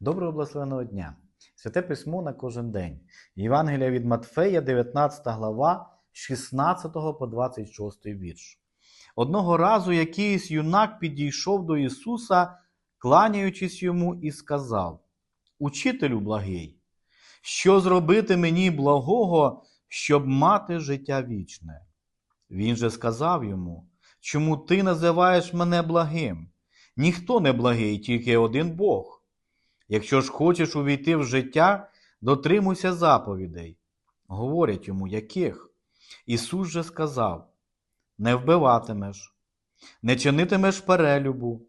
Доброго благословеного дня! Святе письмо на кожен день. Євангелія від Матфея, 19 глава, 16 по 26 вірш. Одного разу якийсь юнак підійшов до Ісуса, кланяючись йому, і сказав: Учителю благий, що зробити мені благого, щоб мати життя вічне? Він же сказав йому, чому ти називаєш мене благим? Ніхто не благий, тільки один Бог. Якщо ж хочеш увійти в життя, дотримуйся заповідей. Говорять йому, яких? Ісус же сказав: не вбиватимеш, не чинитимеш перелюбу,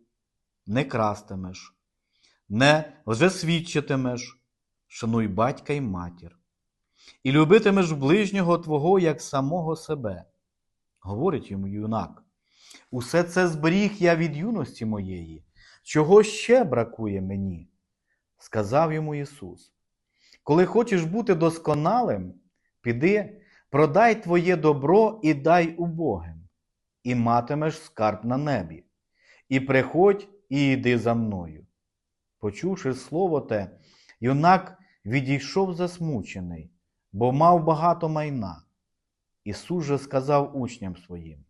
не крастимеш, не лжесвідчитимеш, шануй батька й матір, і любитимеш ближнього твого як самого себе. Говорить йому юнак. Усе це зберіг я від юності моєї. Чого ще бракує мені? Сказав йому Ісус. Коли хочеш бути досконалим, піди, продай твоє добро і дай убогим, і матимеш скарб на небі. І приходь і йди за мною. Почувши слово те, юнак відійшов засмучений, бо мав багато майна. Ісус же сказав учням своїм: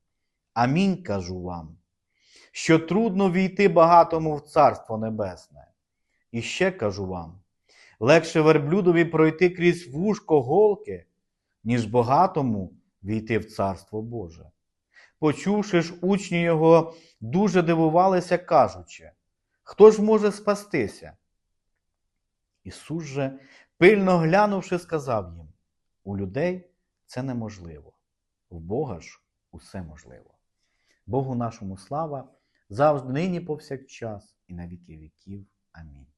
Амінь кажу вам, що трудно війти багатому в Царство Небесне. І ще кажу вам: легше верблюдові пройти крізь вушко голки, ніж багатому війти в Царство Боже. Почувши ж, учні його дуже дивувалися, кажучи, хто ж може спастися? Ісус же, пильно глянувши, сказав їм: у людей це неможливо, в Бога ж усе можливо. Богу нашому слава завжди нині повсякчас і на віки віків. Амінь.